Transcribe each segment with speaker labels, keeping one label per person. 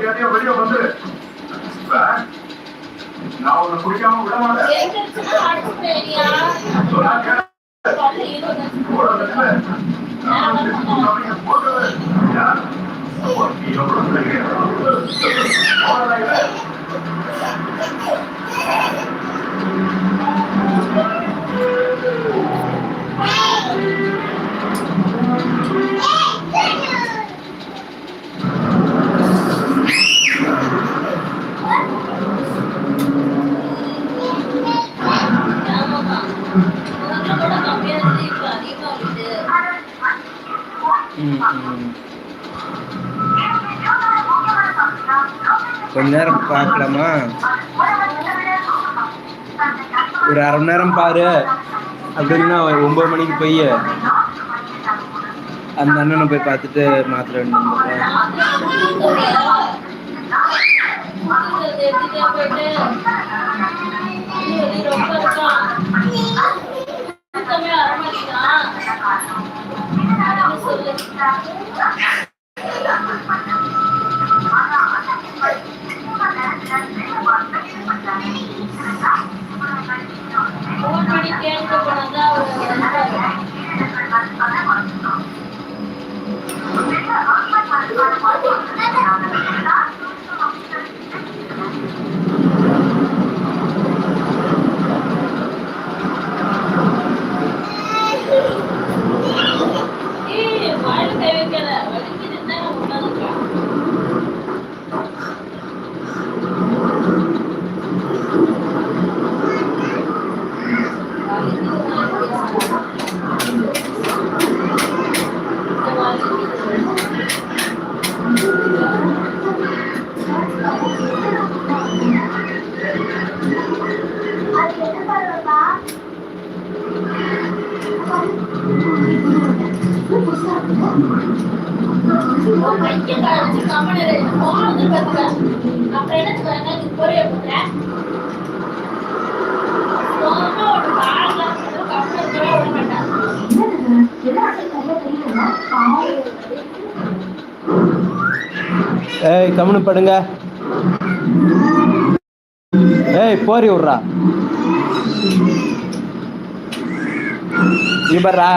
Speaker 1: மரியாதையா வெளியே வந்து. நான் உன்னை குடிக்காம விட மாட்டேன்.
Speaker 2: கொஞ்ச நேரம் பார்க்கலாமா ஒரு அரை மணி நேரம் பாரு. அப்படின்னா ஒன்பது மணிக்கு போய் அந்த அண்ணனை போய் பார்த்துட்டு மாத்திரை
Speaker 3: Yeah. ஏய் கம்முனு
Speaker 2: படுங்க. ஏய் போரி விட்றா.
Speaker 4: இவரா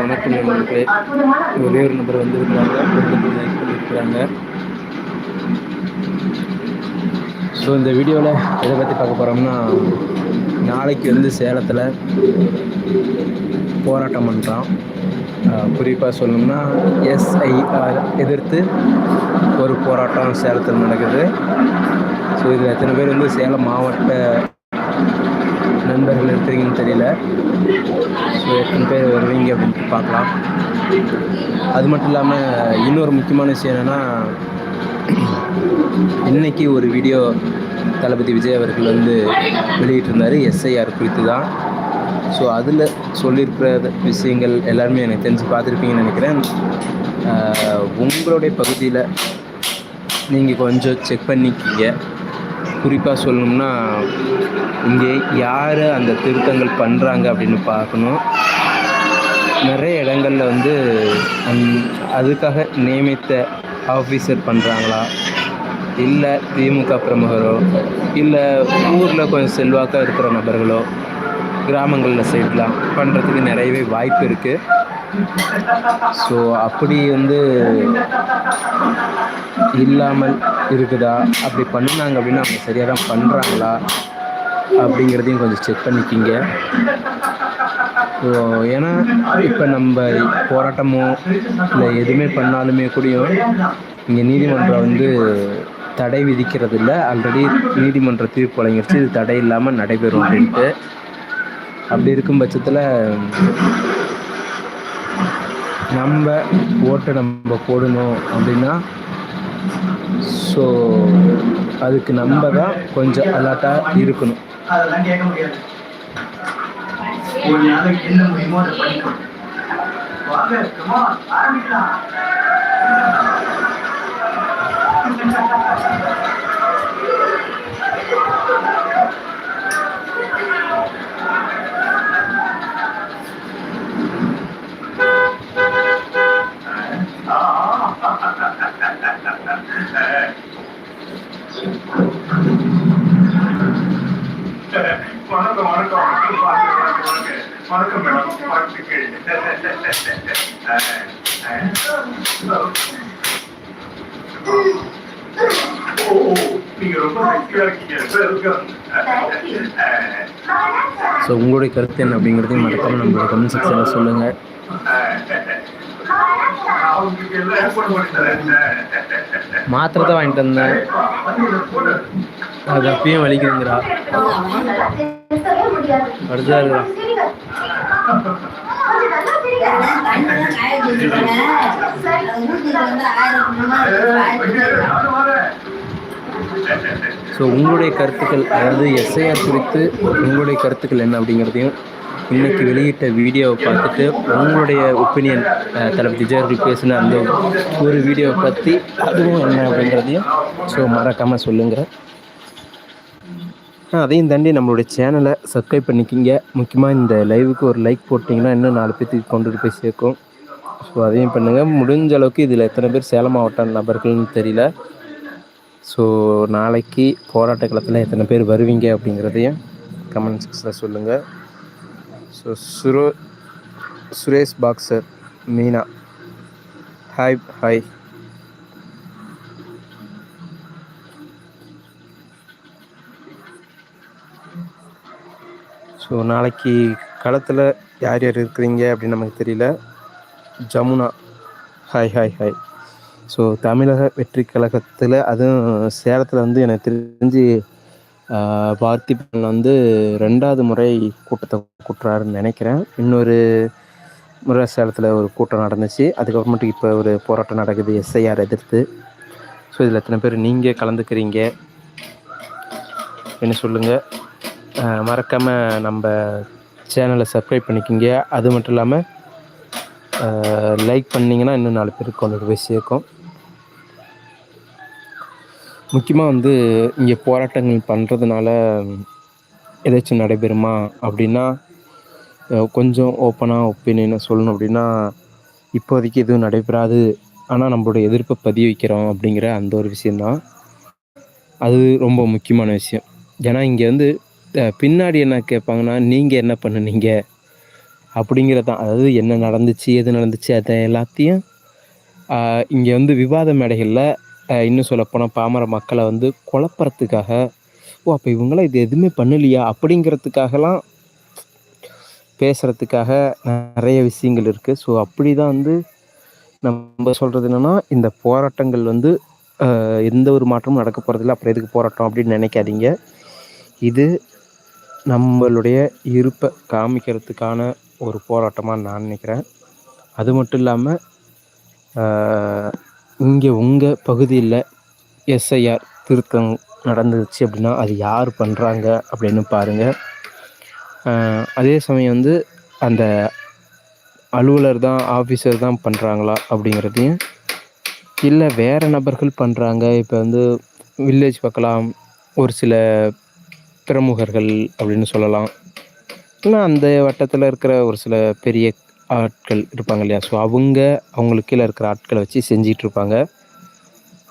Speaker 2: வணக்கம் நண்பர்களே ஒரே ஒரு நபர் வந்திருக்கிறாங்க. பண்ணியிருக்கிறாங்க. ஸோ இந்த வீடியோவில் எதை பற்றி பார்க்க போகிறோம்னா நாளைக்கு வந்து சேலத்தில் போராட்டம் பண்ணுறான் குறிப்பாக சொல்லணும்னா எஸ்ஐஆர் எதிர்த்து ஒரு போராட்டம் சேலத்தில் நடக்குது. ஸோ இதில் எத்தனை பேர் வந்து சேலம் மாவட்ட நண்பர்கள் இருக்கிறீங்கன்னு தெரியல. ஸோ எத்தனை பேர் வருவீங்க அப்படின்ட்டு பார்க்கலாம். அது மட்டும் இல்லாமல் இன்னொரு முக்கியமான விஷயம் என்னென்னா இன்றைக்கி ஒரு வீடியோ தளபதி விஜய் அவர்கள் வந்து வெளியிட்டிருந்தார் எஸ்ஐஆர் குறித்து தான் ஸோ அதில் சொல்லியிருக்கிற விஷயங்கள் எல்லாருமே எனக்கு தெரிஞ்சு பார்த்துருப்பீங்கன்னு நினைக்கிறேன். உங்களுடைய பகுதியில் நீங்கள் கொஞ்சம் செக் பண்ணிக்கிங்க. குறிப்பாக சொல்லணும்னா இங்கே யார் அந்த திருத்தங்கள் பண்ணுறாங்க அப்படின்னு பார்க்கணும். நிறைய இடங்களில் வந்து அந் அதுக்காக நியமித்த ஆஃபீஸர் பண்ணுறாங்களா இல்லை திமுக பிரமுகரோ? இல்லை ஊரில் கொஞ்சம் செல்வாக்காக இருக்கிற நபர்களோ? கிராமங்களில் சைட்லாம் பண்ணுறதுக்கு நிறையவே வாய்ப்பு இருக்குது ஸோ அப்படி வந்து இல்லாமல் இருக்குதா? அப்படி பண்ணினாங்க அப்படின்னா அவங்க சரியாக தான் பண்ணுறாங்களா அப்படிங்கிறதையும் கொஞ்சம் செக் பண்ணிக்கிங்க. ஸோ ஏன்னா இப்போ நம்ம போராட்டமோ இல்லை எதுவுமே பண்ணாலுமே கூடயும் இங்கே நீதிமன்றம் வந்து தடை விதிக்கிறது இல்லை ஆல்ரெடி நீதிமன்ற தீர்ப்பு வழங்கிடுச்சு இது தடை இல்லாமல் நடைபெறும் அப்படின்ட்டு அப்படி இருக்கும் பட்சத்தில் நம்ம ஓட்டை நம்ம போடணும் அப்படின்னா ஸோ அதுக்கு நம்ம தான் கொஞ்சம் அலர்ட்டாக இருக்கணும்.
Speaker 5: அதெல்லாம் கேட்க முடியாது. ஒரு நாளைக்கு என்ன முடியுமோ அதை படிக்கணும் வாங்க ஆரம்பிக்கலாம்
Speaker 1: வணக்கம் வணக்கம் வாங்க, வாங்க, வாங்க. வணக்கம் மேடம் வாழ்த்துக்கள் ஓ நீங்க ரொம்ப சக்தியா இருக்கீங்க வெல்கம்
Speaker 4: Thank you.
Speaker 2: ஸோ உங்களுடைய கருத்து என்ன அப்படிங்கிறதையும் மறக்காமல் நம்மளோட கமெண்ட் செக்ஷனில் சொல்லுங்கள்
Speaker 1: அவங்களுக்கு எல்லாம் ஏற்பாடு பண்ணி தரேன்
Speaker 2: மாத்திரை தான் வாங்கிட்டு வந்தேன் அது அப்பயும் வலிக்குதுங்கிறா. அடுத்ததா இருக்கிறா ஸோ உங்களுடைய கருத்துக்கள் அதாவது எஸ்ஐஆர் குறித்து உங்களுடைய கருத்துக்கள் என்ன அப்படிங்கிறதையும் இன்னைக்கு வெளியிட்ட வீடியோவை பார்த்துட்டு உங்களுடைய ஒப்பீனியன் தளபதி விஜய் அவர்கள் பேசின அந்த ஒரு வீடியோவை பற்றி அதுவும் என்ன அப்படிங்கிறதையும் ஸோ மறக்காமல் சொல்லுங்கள் அதையும் தாண்டி நம்மளுடைய சேனலை சப்ஸ்கிரைப் பண்ணிக்கிங்க. முக்கியமாக இந்த லைவுக்கு ஒரு லைக் போட்டிங்கன்னா இன்னும் நாலு பேர்த்துக்கு கொண்டுட்டு போய் சேர்க்கும். ஸோ அதையும் பண்ணுங்கள் முடிஞ்ச அளவுக்கு இதில் எத்தனை பேர் சேலம் மாவட்ட நபர்கள்னு தெரியல. ஸோ நாளைக்கு போராட்ட களத்தில் எத்தனை பேர் வருவீங்க அப்படிங்கிறதையும் கமெண்ட் செக்ஷனில் சொல்லுங்கள் so சுரோ Suresh boxer Meena. Hi hi so நாளைக்கு களத்தில் யார் யார் இருக்கிறீங்க அப்படின்னு நமக்கு தெரியல. Jamuna. Hi hi hi so தமிழக வெற்றி கழகத்தில் அதுவும் சேலத்தில் வந்து எனக்கு தெரிஞ்சு பார்த்திபன் வந்து ரெண்டாவது முறை கூட்டத்தை கூட்டுறாருன்னு நினைக்கிறேன். இன்னொரு முறை சேலத்தில் ஒரு கூட்டம் நடந்துச்சு. அதுக்கப்புறமேட்டு இப்போ ஒரு போராட்டம் நடக்குது எஸ்ஐஆர் எதிர்த்து. ஸோ இதில் எத்தனை பேர் நீங்கள் கலந்துக்கிறீங்க? என்ன சொல்லுங்கள் மறக்காமல் நம்ம சேனலை சப்ஸ்கிரைப் பண்ணிக்கிங்க. அது மட்டும் இல்லாமல் லைக் பண்ணிங்கன்னா இன்னும் நாலு பேருக்கு கொண்டு போய் சேர்க்கும். முக்கியமாக வந்து இங்கே போராட்டங்கள் பண்ணுறதுனால ஏதாச்சும் நடைபெறுமா அப்படின்னா கொஞ்சம் ஓப்பனாக ஒப்பீனியனை சொல்லணும் அப்படின்னா இப்போதைக்கு எதுவும் நடைபெறாது. ஆனால் நம்மளோட எதிர்ப்பை பதிய வைக்கிறோம் அப்படிங்கிற அந்த ஒரு விஷயந்தான் அது ரொம்ப முக்கியமான விஷயம். ஏன்னா இங்கே வந்து பின்னாடி என்ன கேட்பாங்கன்னா நீங்கள் என்ன பண்ணுனீங்க? அப்படிங்கிறது தான் அதாவது என்ன நடந்துச்சு எது நடந்துச்சு அதை எல்லாத்தையும் இங்கே வந்து விவாத மேடைகளில் இன்னும் சொல்லப்போனால் பாமர மக்களை வந்து குழப்பறத்துக்காக ஓ அப்போ இவங்களாம் இது எதுவுமே பண்ணலையா? அப்படிங்கிறதுக்காகலாம் பேசுகிறதுக்காக நிறைய விஷயங்கள் இருக்குது ஸோ அப்படி தான் வந்து நம்ம சொல்கிறது என்னென்னா இந்த போராட்டங்கள் வந்து எந்த ஒரு மாற்றமும் நடக்க போகிறதில்ல அப்புறம் எதுக்கு போராட்டம் அப்படின்னு நினைக்காதீங்க. இது நம்மளுடைய இருப்பை காமிக்கிறதுக்கான ஒரு போராட்டமாக நான் நினைக்கிறேன். அது மட்டும் இல்லாமல் இங்கே உங்கள் பகுதியில் எஸ்ஐஆர் திருத்தம் நடந்துச்சு அப்படின்னா அது யார் பண்ணுறாங்க அப்படின்னு பாருங்கள் அதே சமயம் வந்து அந்த அலுவலர் தான் ஆஃபீஸர் தான் பண்ணுறாங்களா அப்படிங்கிறதையும் இல்லை வேறு நபர்கள் பண்ணுறாங்க இப்போ வந்து வில்லேஜ் பார்க்கலாம் ஒரு சில பிரமுகர்கள் அப்படின்னு சொல்லலாம். இல்லைனா அந்த வட்டத்தில் இருக்கிற ஒரு சில பெரிய ஆட்கள் இருப்பாங்க இல்லையா? ஸோ அவங்க அவங்களுக்கு கீழே இருக்கிற ஆட்களை வச்சு செஞ்சிகிட்டு இருப்பாங்க.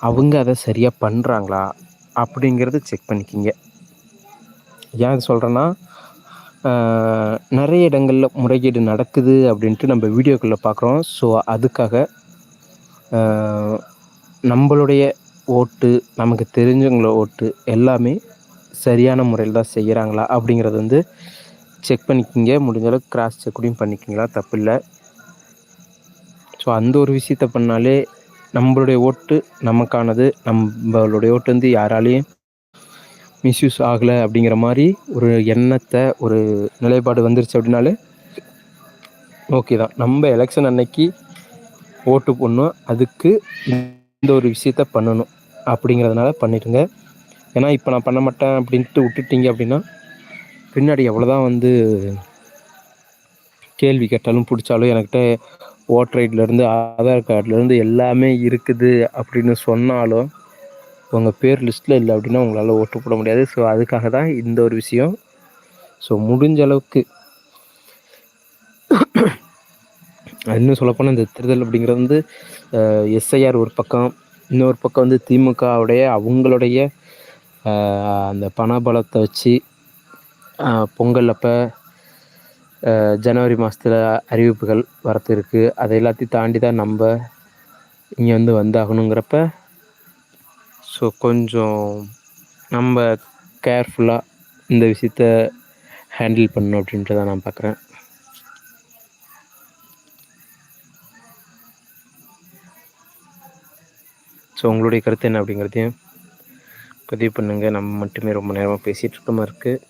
Speaker 2: அவங்க அதை சரியாக பண்ணுறாங்களா அப்படிங்கிறத செக் பண்ணிக்கிங்க. ஏன் அது சொல்கிறேன்னா நிறைய இடங்களில் முறைகேடு நடக்குது அப்படின்ட்டு நம்ம வீடியோக்குள்ளே பார்க்குறோம். ஸோ அதுக்காக நம்மளுடைய ஓட்டு நமக்கு தெரிஞ்சவங்கள ஓட்டு எல்லாமே சரியான முறையில் தான் செய்கிறாங்களா அப்படிங்கிறது வந்து செக் பண்ணிக்கிங்க. முடிஞ்சளவுக்கு கிராஸ் செக் கூடயும் பண்ணிக்கிங்களா? தப்பு இல்லை ஸோ அந்த ஒரு விஷயத்த பண்ணாலே நம்மளுடைய ஓட்டு நமக்கானது. நம்மளுடைய ஓட்டு வந்து யாராலையும் மிஸ்யூஸ் ஆகலை அப்படிங்கிற மாதிரி ஒரு எண்ணத்தை ஒரு நிலைப்பாடு வந்துருச்சு அப்படின்னாலே ஓகே தான். நம்ம எலெக்ஷன் அன்னைக்கு ஓட்டு போடணும். அதுக்கு இந்த ஒரு விஷயத்த பண்ணணும் அப்படிங்கிறதுனால பண்ணிடுங்க. ஏன்னா இப்போ நான் பண்ண மாட்டேன் அப்படின்ட்டு விட்டுட்டீங்க அப்படின்னா பின்னாடி எவ்வளோதான் வந்து கேள்வி கேட்டாலும் பிடிச்சாலும் என்கிட்ட ஓட்டர் ஐடிலேருந்து ஆதார் கார்டுலேருந்து எல்லாமே இருக்குது அப்படின்னு சொன்னாலும் உங்கள் பேர் லிஸ்ட்டில் இல்லை அப்படின்னா உங்களால் ஓட்டு போட முடியாது. ஸோ அதுக்காக தான் இந்த ஒரு விஷயம். ஸோ முடிஞ்ச அளவுக்கு இன்னும் சொல்லப்போனால் இந்த தேர்தல் அப்படிங்கிறது வந்து எஸ்ஐஆர் ஒரு பக்கம் இன்னொரு பக்கம் வந்து திமுகவுடைய அவங்களுடைய அந்த பணபலத்தை வச்சு பொங்கல் அப்போ ஜனவரி மாதத்துல அறிவிப்புகள் வரத்து இருக்குது அதை எல்லாத்தையும் தாண்டி தான் நம்ம இங்கே வந்து வந்தாகணுங்கிறப்ப ஸோ கொஞ்சம் நம்ம கேர்ஃபுல்லாக இந்த விஷயத்த ஹேண்டில் பண்ணணும் அப்படின்றத நான் பார்க்குறேன் ஸோ உங்களுடைய கருத்து என்ன அப்படிங்கிறதையும் பதிவு பண்ணுங்கள் நம்ம மட்டுமே ரொம்ப நேரமாக பேசிகிட்டு இருக்க மாதிரி இருக்குது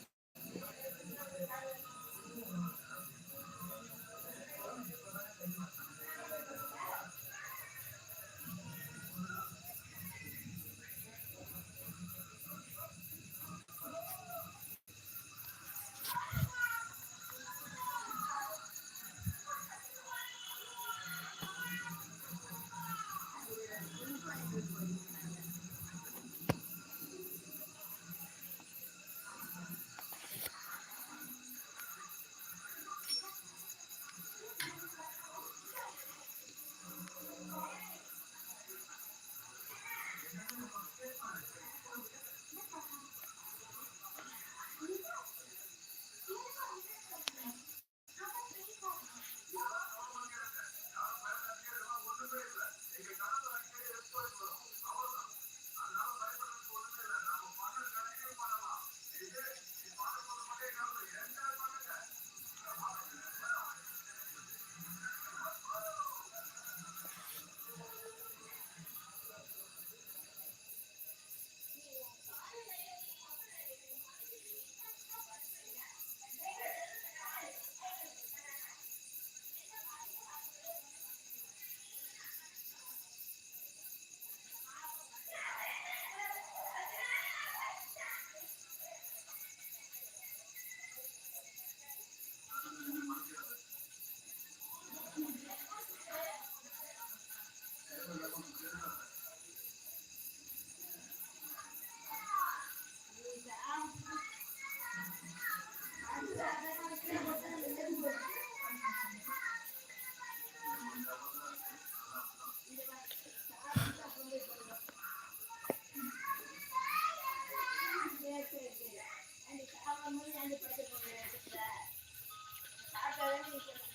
Speaker 6: Thank you.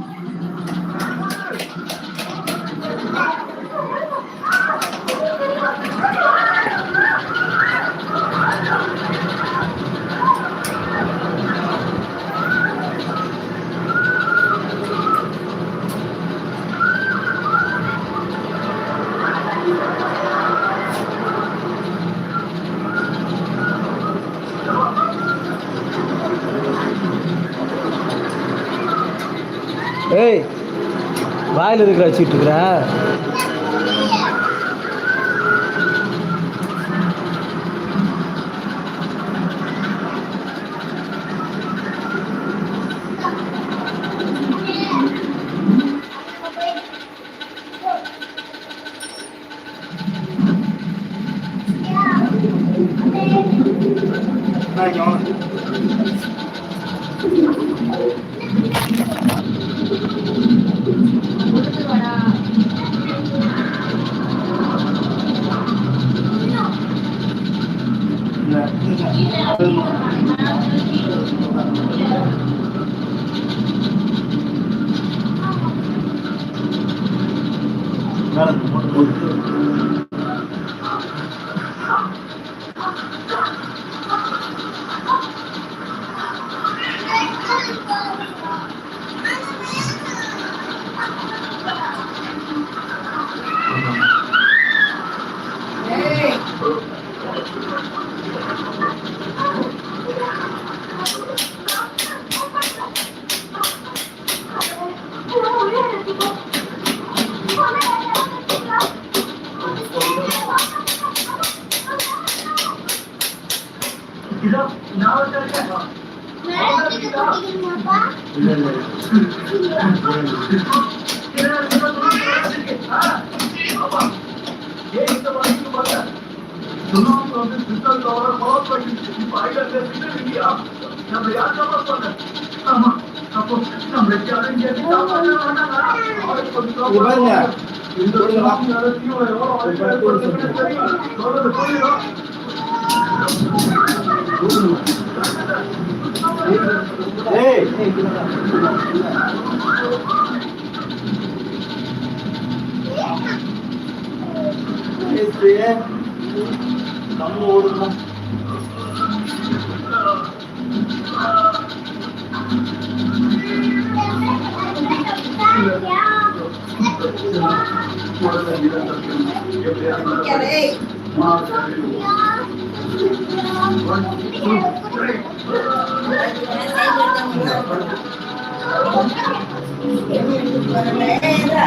Speaker 1: Thank you. வாயில் இருக்கிற வச்சுட்டு இருக்கிற? चुनाव प्रोसेस रिज़ल्ट और बहुत बड़ी फ़ाइल है आप जब याद का मसला है हम आपको हम लेके आ रहे हैं कि आप
Speaker 5: और इधर
Speaker 1: है इधर तो आप जा रहे हो और इधर
Speaker 5: तो कोई हो ए
Speaker 1: Yes, yeah. காப்பாற்றுங்க. யாராவது இருக்கீங்களா?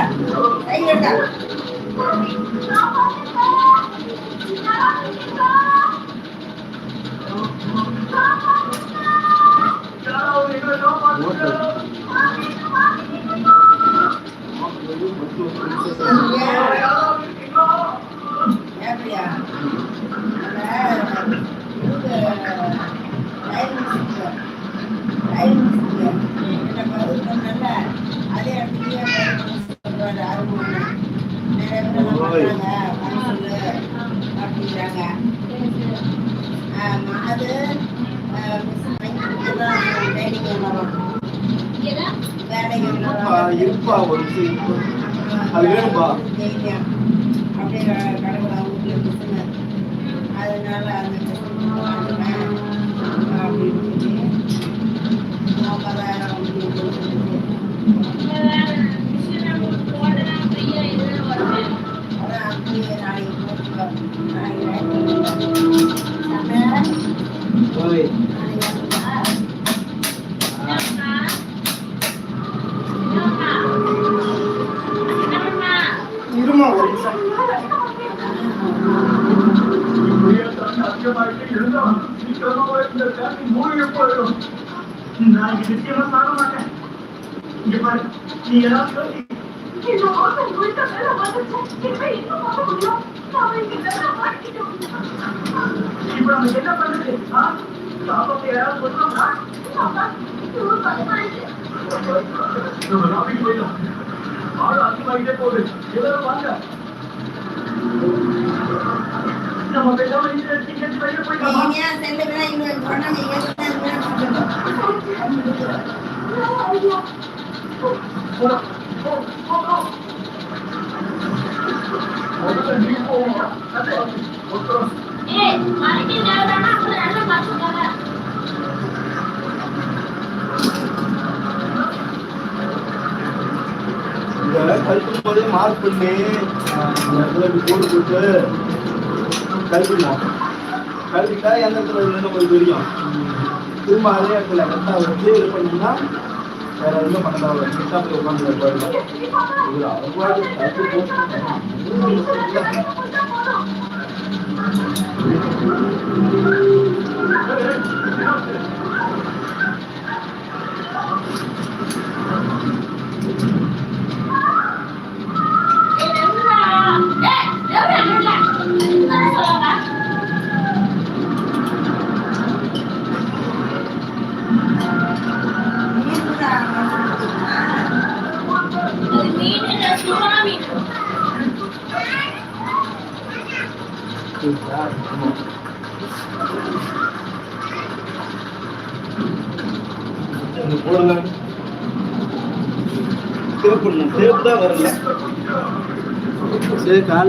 Speaker 3: அது இங்கதான்
Speaker 5: இருப்பா இருப்பா ஒரு. அது வேணும்பா
Speaker 7: அப்படியே கடவுளா பிசுங்க அதனால அந்த அப்படின்னு சொல்லி சொல்லி அதான் அப்படியே நாளைக்கு போட்டுக்கலாம் நாளைக்கு நாளைக்கு
Speaker 5: ஓய் இருமா ஒரு நிமிஷம்
Speaker 1: இப்படியே தண்ணி அதிகமாயிட்டே இருந்தா சீக்கிரமா இந்த தண்ணி மூழ்கி போயிடும் நான் இது நிச்சயமா சாக மாட்டேன் இங்க பாரு நீ ஏதாவது யோசி.
Speaker 4: இந்த மாசம் முழுக்க வேலை வந்துச்சு. இப்ப இன்னும் போக முடியும். நாம
Speaker 1: என்ன யாராவது நம்ம நாளைக்கு போயிடலாம் ஆள் அதிகமாகிட்டே போகுது எல்லாரும் வாங்க நம்ம பேசாம டிக்கெட் வெளியே
Speaker 7: இங்க
Speaker 5: மார்க் பண்ணி போட்டு போட்டு கழிக்கணும் கழுவிட்டா எந்த இடத்துல இருக்குன்னு உங்களுக்கு தெரியும். திரும்ப அதே இடத்துல கரெக்டாக வச்சு இது பண்ணீங்கன்னா வேற எதுவும் பண்ண தேவை கிட்டா போய் உட்காந்து இது அவ்வளோ கழிச்சு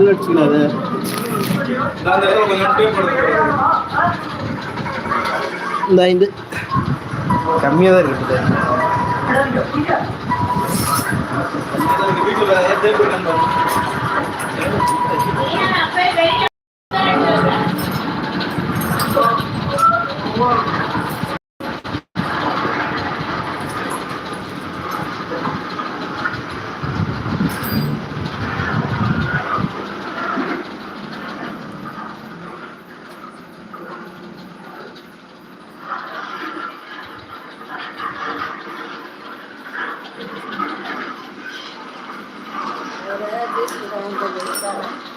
Speaker 5: டேப்
Speaker 7: போடுறேன் இந்த ஐந்து. கம்மியாக தான் இருக்குது வீட்டில்